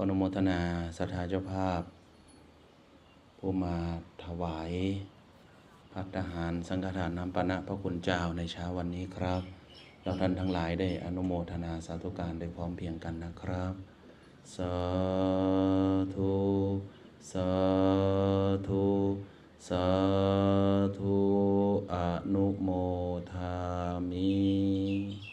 ออนุโมทนาสถาเจ้าภาพ ผู้มาถวายพัฒหารสังฆทานน้ำปานะพระคุณเจ้าในเช้าวันนี้ครับเราท่านทั้งหลายได้อนุโมทนาสาธุการได้พร้อมเพียงกันนะครับ สาธุ สาธุ สาธุ อนุโมทามิ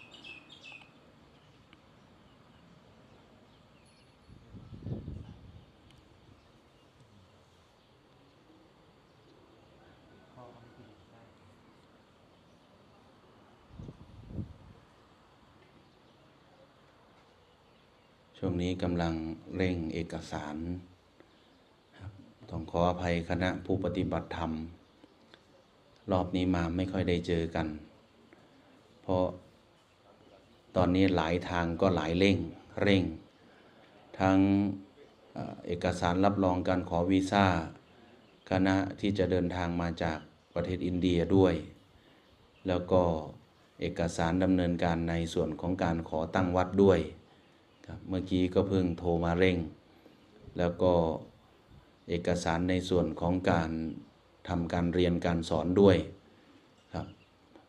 ช่วงนี้กำลังเร่งเอกสารครับต้องขออภัยคณะผู้ปฏิบัติธรรม รอบนี้มาไม่ค่อยได้เจอกัน เพราะตอนนี้หลายทางก็หลายเร่งเร่ง ทั้งเอ่อเอกสารรับรองการขอวีซ่าคณะที่จะเดินทางมาจากประเทศอินเดียด้วย แล้วก็เอกสารดำเนินการในส่วนของการขอตั้งวัดด้วย ครับเมื่อกี้ก็เพิ่งโทรมาเร่ง แล้วก็เอกสารในส่วนของการทำการเรียนการสอนด้วยครับ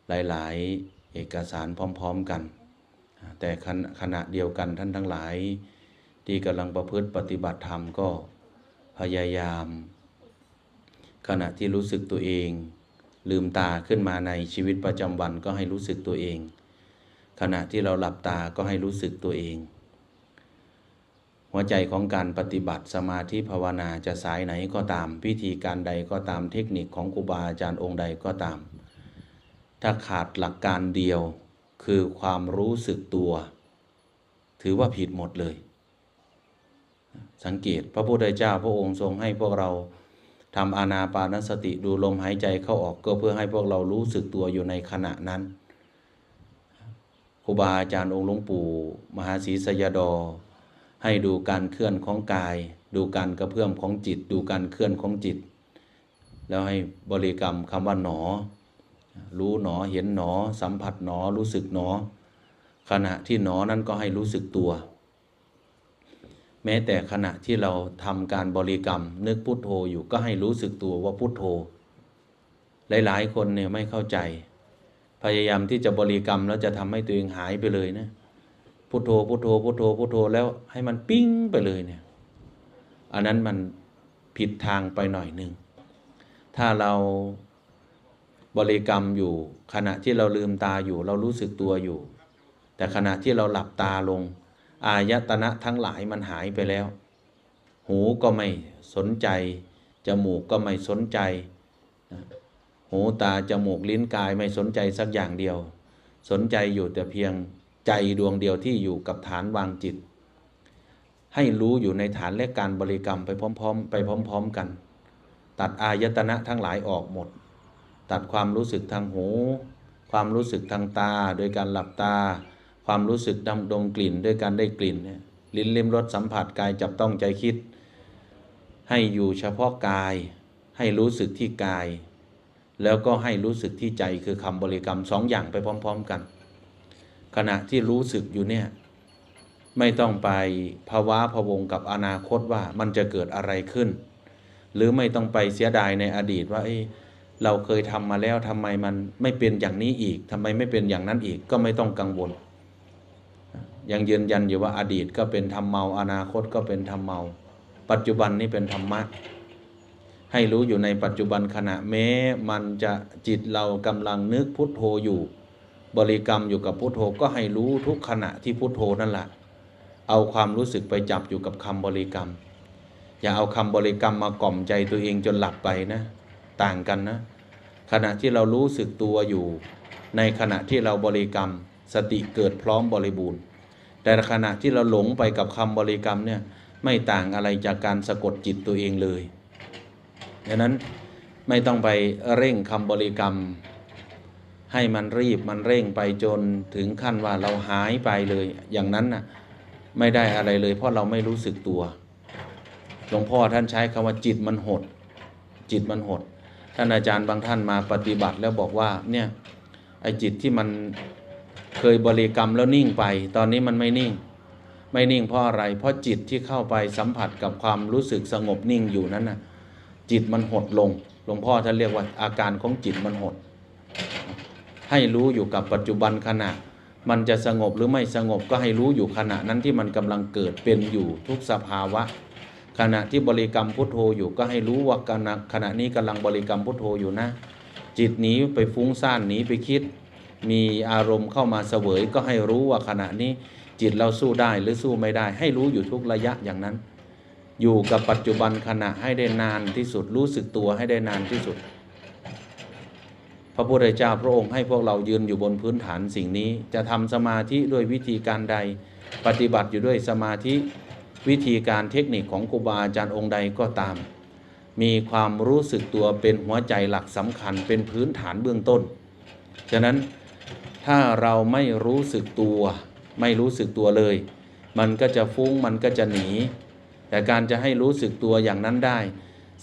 หลายๆเอกสารพร้อมๆกัน แต่ขณะขณะเดียวกันท่านทั้งหลาย ที่กำลังประพฤติปฏิบัติธรรมก็พยายาม ขณะที่รู้สึกตัวเอง ลืมตาขึ้นมาในชีวิตประจำวันก็ให้รู้สึกตัวเอง ขณะที่เราหลับตาก็ให้รู้สึกตัวเอง หัวใจของการปฏิบัติสมาธิภาวนาจะสายไหนก็ตาม วิธีการใดก็ตามเทคนิคของครูบาอาจารย์องค์ใดก็ตาม ถ้าขาดหลักการเดียวคือความรู้สึกตัว ถือว่าผิดหมดเลย สังเกตพระพุทธเจ้าพระองค์ทรงให้พวกเราทำอานาปานสติดูลมหายใจเข้าออกก็เพื่อให้พวกเรารู้สึกตัวอยู่ในขณะนั้นครูบาอาจารย์องค์หลวงปู่ มหาศรีสยดอ ให้ดูการเคลื่อนของกาย ดูการกระเพื่อมของจิต ดูการเคลื่อนของจิต แล้วให้บริกรรมคำว่าหนอ รู้หนอเห็นหนอ สัมผัสหนอรู้สึกหนอ ขณะที่หนอนั้นก็ให้รู้สึกตัว แม้แต่ขณะที่เราทำการบริกรรม นึกพุทโธอยู่ก็ให้รู้สึกตัวว่าพุทโธ หลาย ๆ คนเนี่ยไม่เข้าใจ พยายามที่จะบริกรรมแล้วจะทำให้ตัวเองหายไปเลยนะ พุทโธพุทโธพุทโธพุทโธแล้วให้มันปิ้งไปเลยเนี่ย อันนั้นมันผิดทางไปหน่อยหนึ่ง ถ้าเราบริกรรมอยู่ขณะที่เราลืมตาอยู่ เรารู้สึกตัวอยู่ แต่ขณะที่เราหลับตาลง อายตนะทั้งหลายมันหายไปแล้ว หูก็ไม่สนใจ จมูกก็ไม่สนใจ หูตาจมูกลิ้นกายไม่สนใจสักอย่างเดียว สนใจอยู่แต่เพียง ใจดวงเดียวที่อยู่กับฐานวางจิต ให้รู้อยู่ในฐานและการบริกรรมไปพร้อม ๆ ไปพร้อม ๆ กัน ตัดอายตนะทั้งหลายออกหมด ตัดความรู้สึกทางหู ความรู้สึกทางตา โดยการหลับตา ความรู้สึกดำดมกลิ่น ด้วยการได้กลิ่นเนี่ยลิ้นลิ้มรสสัมผัสกายจับต้องใจคิด ให้อยู่เฉพาะกาย ให้รู้สึกที่กาย แล้วก็ให้รู้สึกที่ใจคือคำบริกรรมสองอย่างไปพร้อม ๆ กัน ขณะที่รู้สึกอยู่เนี่ย ไม่ต้องไปภาวะพะวงกับอนาคตว่ามันจะเกิดอะไรขึ้น หรือไม่ต้องไปเสียดายในอดีตว่าเอ้เราเคยทำมาแล้วทำไมมันไม่เป็นอย่างนี้อีกทำไมไม่เป็นอย่างนั้นอีกก็ไม่ต้องกังวล ยังยืนยันอยู่ว่าอดีตก็เป็นธรรมเมา อนาคตก็เป็นธรรมเมา ปัจจุบันนี้เป็นธรรมะให้รู้อยู่ในปัจจุบันขณะแม้มันจะจิตเรากำลังนึกพุทโธอยู่ บริกรรมอยู่กับพุทโธก็ให้รู้ทุกขณะที่พุทโธนั่นแหละเอาความรู้สึกไปจับอยู่กับคำบริกรรม อย่าเอาคำบริกรรมมากล่อมใจตัวเองจนหลับไปนะ ต่างกันนะ ขณะที่เรารู้สึกตัวอยู่ ในขณะที่เราบริกรรม สติเกิดพร้อมบริบูรณ์ แต่ขณะที่เราหลงไปกับคำบริกรรมเนี่ยไม่ต่างอะไรจากการสะกดจิตตัวเองเลยดังนั้นไม่ต้องไปเร่งคำบริกรรม ให้มันรีบมันเร่งไปจนถึงขั้นว่าเราหายไปเลย อย่างนั้นน่ะไม่ได้อะไรเลย เพราะเราไม่รู้สึกตัว หลวงพ่อท่านใช้คำว่าจิตมันหด จิตมันหด ท่านอาจารย์บางท่านมาปฏิบัติแล้วบอกว่าเนี่ยไอ้จิตที่มันเคยบริกรรมแล้วนิ่งไป ตอนนี้มันไม่นิ่ง ไม่นิ่งเพราะอะไร เพราะจิตที่เข้าไปสัมผัสกับความรู้สึกสงบนิ่งอยู่นั้นน่ะจิตมันหดลง หลวงพ่อท่านเรียกว่าอาการของจิตมันหด ให้รู้อยู่กับปัจจุบันขณะ มันจะสงบหรือไม่สงบก็ให้รู้อยู่ขณะนั้นที่มันกำลังเกิดเป็นอยู่ทุกสภาวะ ขณะที่บริกรรมพุทโธอยู่ก็ให้รู้ว่าขณะขณะนี้กำลังบริกรรมพุทโธอยู่นะ จิตหนีไปฟุ้งซ่านหนีไปคิด มีอารมณ์เข้ามาเสวยก็ให้รู้ว่าขณะนี้จิตเราสู้ได้หรือสู้ไม่ได้ ให้รู้อยู่ทุกระยะอย่างนั้น อยู่กับปัจจุบันขณะให้ได้นานที่สุดรู้สึกตัวให้ได้นานที่สุด พระพุทธเจ้าพระองค์ให้พวกเรายืนอยู่บนพื้นฐานสิ่งนี้ จะทำสมาธิด้วยวิธีการใด ปฏิบัติอยู่ด้วยสมาธิวิธีการเทคนิคของครูบาอาจารย์องค์ใดก็ตาม มีความรู้สึกตัวเป็นหัวใจหลักสำคัญเป็นพื้นฐานเบื้องต้น ฉะนั้นถ้าเราไม่รู้สึกตัว ไม่รู้สึกตัวเลย มันก็จะฟุ้งมันก็จะหนี แต่การจะให้รู้สึกตัวอย่างนั้นได้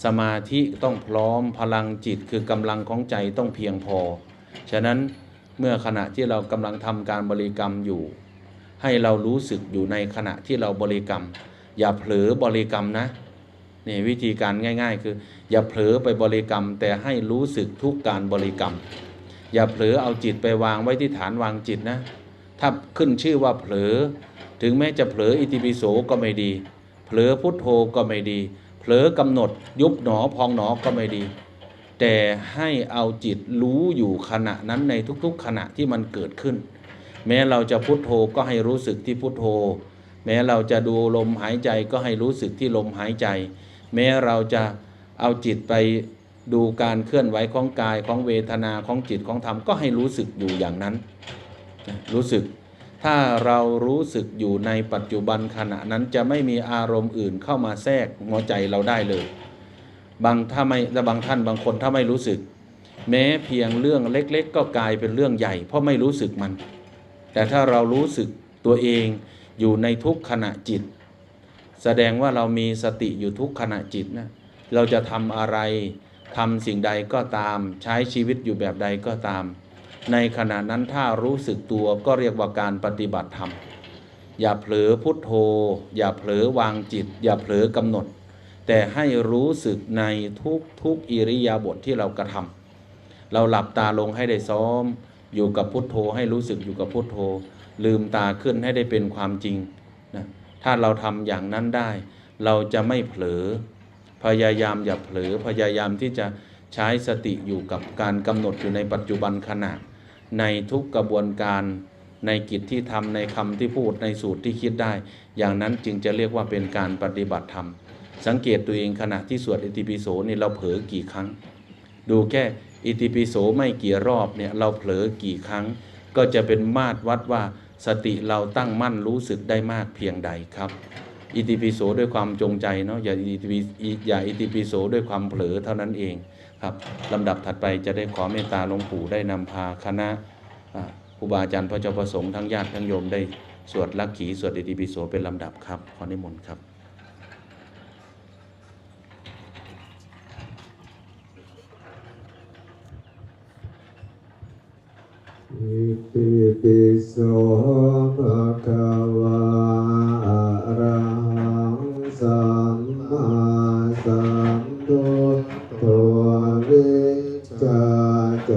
สมาธิต้องพร้อมพลังจิตคือกำลังของใจต้องเพียงพอ ฉะนั้นเมื่อขณะที่เรากำลังทำการบริกรรมอยู่ ให้เรารู้สึกอยู่ในขณะที่เราบริกรรม อย่าเผลอบริกรรมนะนี่วิธีการง่าย ๆ คือ อย่าเผลอไปบริกรรม แต่ให้รู้สึกทุกการบริกรรม อย่าเผลอเอาจิตไปวางไว้ที่ฐานวางจิตนะ ถ้าขึ้นชื่อว่าเผลอ ถึงแม้จะเผลออิติปิโสก็ไม่ดี เผลอพุทโธก็ไม่ดี ผลอกำหนดยุบหนอพองหนอก็ไม่ดี แต่ให้เอาจิตรู้อยู่ขณะนั้นในทุกๆ ขณะที่มันเกิดขึ้น แม้เราจะพุทโธก็ให้รู้สึกที่พุทโธ แม้เราจะดูลมหายใจก็ให้รู้สึกที่ลมหายใจ แม้เราจะเอาจิตไปดูการเคลื่อนไหวของกายของเวทนาของจิตของธรรมก็ให้รู้สึกอยู่อย่างนั้น รู้สึก ถ้าเรารู้สึกอยู่ในปัจจุบันขณะนั้นจะไม่มีอารมณ์อื่นเข้ามาแทรกหัวใจเราได้เลย บางถ้าไม่ละบางท่านบางคนถ้าไม่รู้สึก แม้เพียงเรื่องเล็ก ๆ ก็กลายเป็นเรื่องใหญ่ เพราะไม่รู้สึกมัน แต่ถ้าเรารู้สึกตัวเองอยู่ในทุกขณะจิต แสดงว่าเรามีสติอยู่ทุกขณะจิตนะเราจะทำอะไรทำสิ่งใดก็ตาม ใช้ชีวิตอยู่แบบใดก็ตาม ในขณะนั้นถ้ารู้สึกตัวก็เรียกว่าการปฏิบัติธรรม อย่าเผลอพุทโธ อย่าเผลอวางจิต อย่าเผลอกำหนด แต่ให้รู้สึกในทุกทุกอิริยาบถทที่เรากระทำเราหลับตาลงให้ได้ซ้อม อยู่กับพุทโธให้รู้สึกอยู่กับพุทโธ ลืมตาขึ้นให้ได้เป็นความจริงนะถ้าเราทำอย่างนั้นได้ เราจะไม่เผลอ พยายามอย่าเผลอพยายามที่จะใช้สติอยู่กับการกำหนดอยู่ในปัจจุบันขณะ ในทุกกระบวนการในกิจที่ทำในคำที่พูดในสูตรที่คิดได้ อย่างนั้นจึงจะเรียกว่าเป็นการปฏิบัติธรรม สังเกตตัวเองขณะที่สวดอิติปิโสนี่เราเผลอกี่ครั้ง ดูแค่อิติปิโสไม่กี่รอบเนี่ยเราเผลอกี่ครั้ง ก็จะเป็นมาตรวัดว่าสติเราตั้งมั่นรู้สึกได้มากเพียงใดครับ อิติปิโสด้วยความจงใจเนาะอย่าอิติปิอย่าอิติปิโสด้วยความเผลอเท่านั้นเองครับลำดับถัดไปจะได้ขอเมตตาหลวงปู่ได้นำพาคณะครูบาอาจารย์พระเจ้าประสงค์ทั้งญาติทั้งโยมได้สวดลักขีสวดอิติปิโสเป็นลำดับครับ ขอนิมนต์ครับอิติปิโสภะคะวะ จ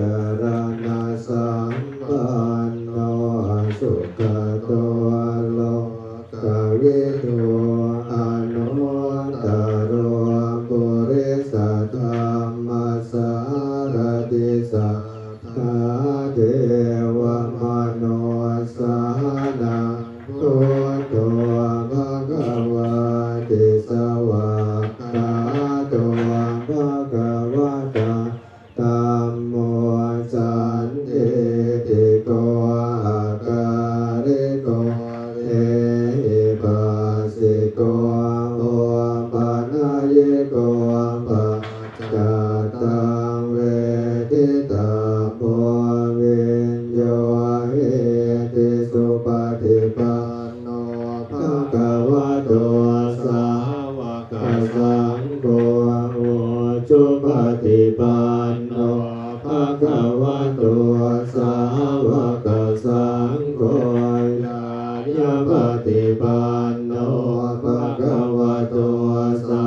casa. Ah,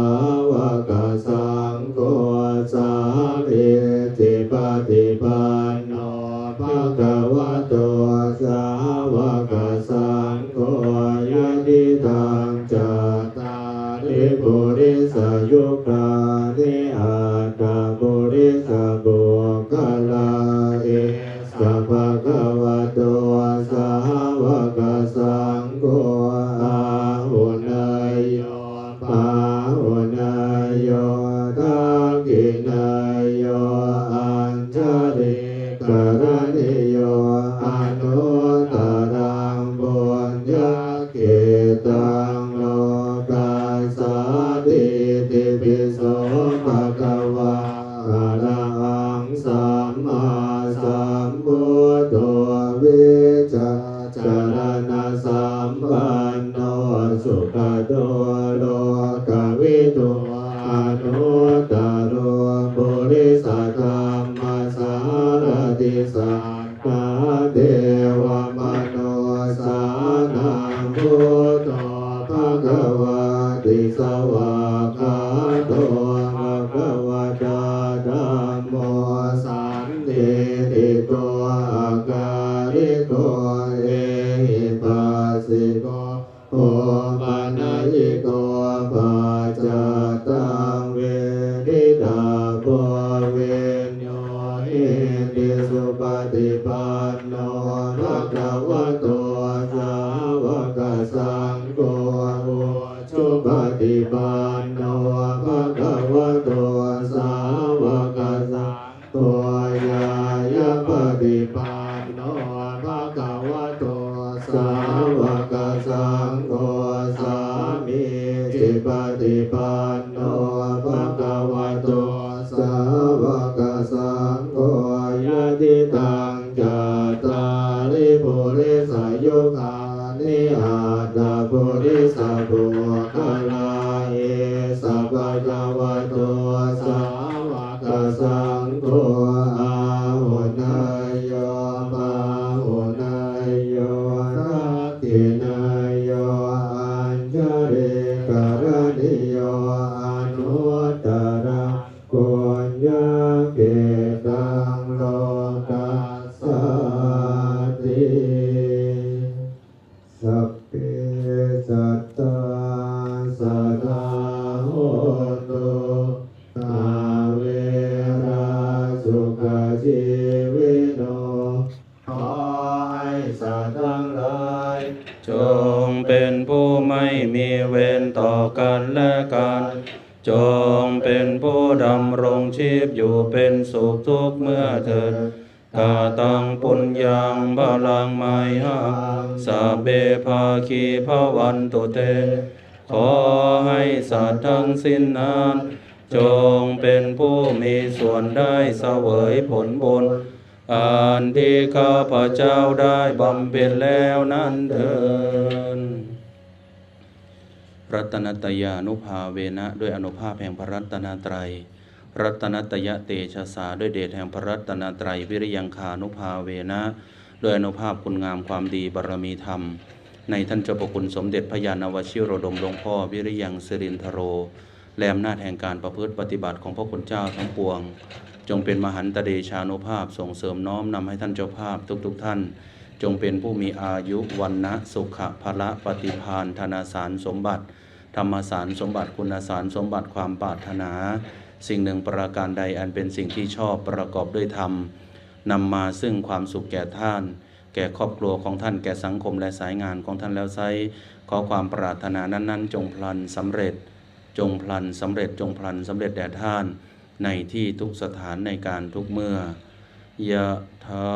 ลิกร นังพุทโธภะคะวะติสวากาโต ผู้ไม่มีเวรต่อกันและกัน จงเป็นผู้ดำรงชีพอยู่เป็นสุขทุกเมื่อเถิดกาตังปุญญังบาลังไมหังสัพเบภาคีพวันตุเต ขอให้สัตว์ทั้งสิ้นนั้นจงเป็นผู้มีส่วนได้เสวยผลบุญอันที่ข้าพเจ้าได้บำเพ็ญแล้วนั้นเถิด รัตนตยานุภาเวนะด้วยอนุภาพแห่งพระรัตนตรัย รัตนตยะเตชะสาด้วยเดชแห่งพระรัตนตรัย วิริยังคานุภาเวนะด้วยอนุภาพคุณงามความดีบารมีธรรม ในท่านเจ้าประคุณสมเด็จพระยาณวชิโรดมหลวงพ่อวิริยังสิรินทโร และอำนาจแห่งการประพฤติปฏิบัติของพระคุณเจ้าทั้งปวง จงเป็นมหันตเดชานุภาพส่งเสริมน้อมนำให้ท่านเจ้าภาพทุกๆทท่าน จงเป็นผู้มีอายุวันนะสุขะละปฏิพานธนาสารสมบัติ ธรรมสารสมบัติคุณสารสมบัติความปรารถนา สิ่งหนึ่งประการใดอันเป็นสิ่งที่ชอบประกอบด้วยธรรมนำมาซึ่งความสุขแก่ท่าน แก่ครอบครัวของท่านแก่สังคมและสายงานของท่านแล้วไซขอความปรารถนานั้นๆ จงพลันสำเร็จ จงพลันสำเร็จจงพลันสำเร็จแด่ท่าน ในที่ทุกสถานในการทุกเมื่อยะทา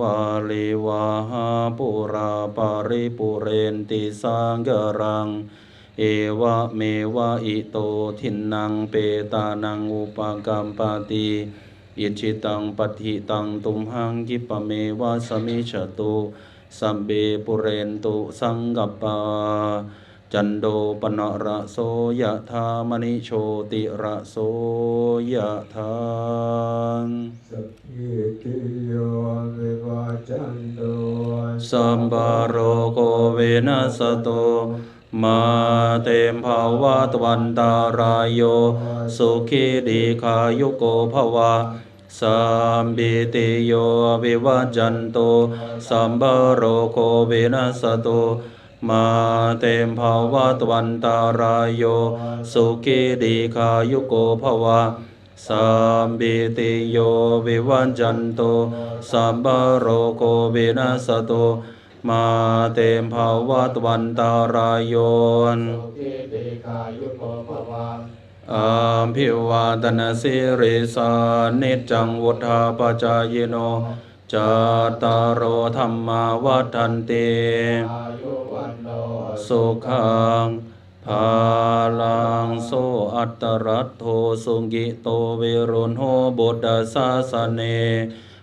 วาลิวาหาปุราปาริปุเรนติสังกรัง เอวะเมวะอิโตทินังเปตานังอุปกัมปาติอิชิตังปฏิตังตุมหังกิปะเมวะสมิชตุสัมเบปุเรนตุสังกปปาจันโดปนระโสยะธามณิโชติระโสยะธาสัพพิติโยวิวัจจันโตสัมบาโรโกเวนัสโต มาเตมภาวะตวันตารายโย สุขีดีขายุโกภวะสัมบิติโยวิวัจจันโตสัมบาโรโกเวนัสโตมาเตมภาวะตวันตารายโยสุขีดีคายุโกภวะสัมบิติโยวิวัจันโตสัมบโรโควินาสโต มาเตมภาวะตวันตารายโยทิติกายุโกภวะอาภิวาตนาสิริสานิจังวุธาปจายโนจาตารโอธรรมาวัฏันติอายุวันโนสุขังภาลังโสอัตตรัตโทสุกิโตเวรุณโหบุตตสาสเน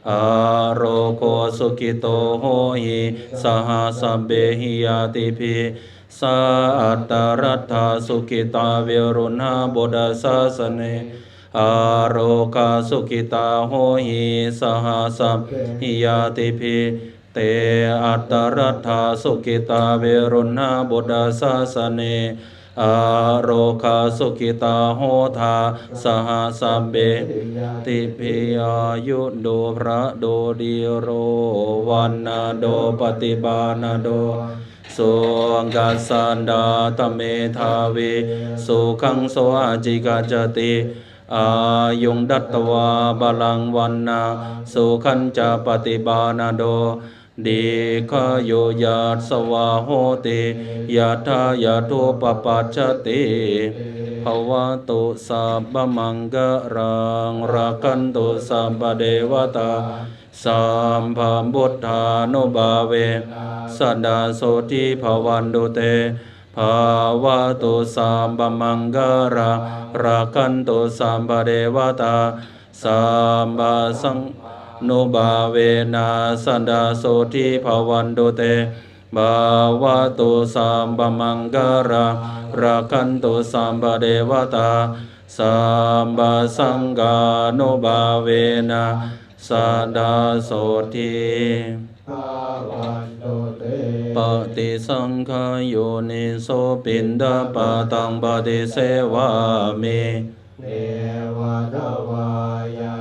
อาโรโคสุกิโตโหหิสหสัมเบหิยาติภิสัตตรัตถาสุกิตาเวรุณาบุตตสาสเนอาโรคาสุกิตาโหหิสหสัมหิยาติภิเตอัตตรัตถาสุกิตาเวรุณาบุตตสาสเน อาโรคาสุกิตาโหทาสหสัมเบติพิอายุโดพระโดดีโรวันนาโดปฏิบานาโดสุกัสสันดาตเมทาวิสุขังโสอาจิกาจติอายุงดัตตวาบาลังวันนาสุขันจะปฏิบานาโด เดีขโยยัสสวาโหติยะทายะทุปปัจจติภวตุสัพพมังกรังรักันตุสัพพเดวตาสัมภาบุทธานุบาเวสัดาโสทิภวันตุเตภาวะตุสัมปมังกรังรักันตุสัมปเดวตาสัมปะสัง นุบาเวนะสันดาโสทิภวันตุเตภาวะตุสัมปมังกรังรักันตุสัมปเดวตาสัมปะสังกานุบาเวนะสันดาโสทิภาวันโตเตปฏิสังขายโยนิโสปินดาปาตังปฏิเสวามิเทวทวายานามา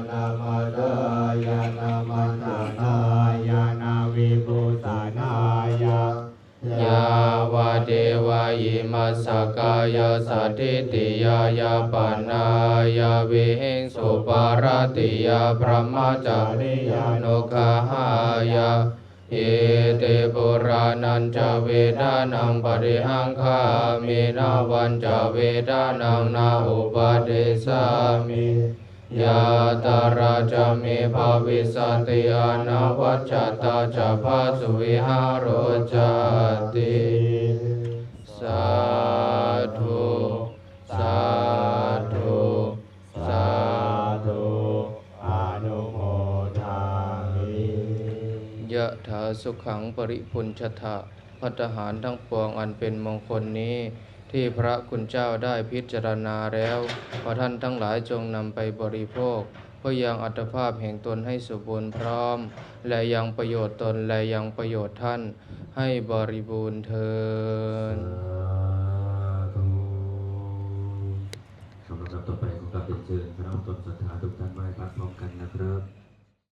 ยิมัสสกายาสัตติติยายาปนายาวิหิงสุปารติยาพระมจาริยานุกาหายาเอเตปุรานันจเวดานังปริหังคามินาวันจเวดานังนาอุปาเดสามิยาตาราจะเมภาวิสติอานาวัจจตาจะพาสุวิหารจติาธุสาธุสาธุอนุโมทามิยะถาสุขังปริพุนชทะพัฒหารทั้งปวงอันเป็นมงคลนี้ ที่พระคุณเจ้าได้พิจารณาแล้วขอท่านทั้งหลายจงนำไปบริโภคเพื่อยังอัตภาพแห่งตนให้สมบูรณ์พร้อม และยังประโยชน์ตนและยังประโยชน์ท่าน ให้บริบูรณ์เทินสำหรับต่อไปของกาบเป็นเชิญคณะตนศรัทธาทุกท่านไหว้พระพร้อมกันนะครับ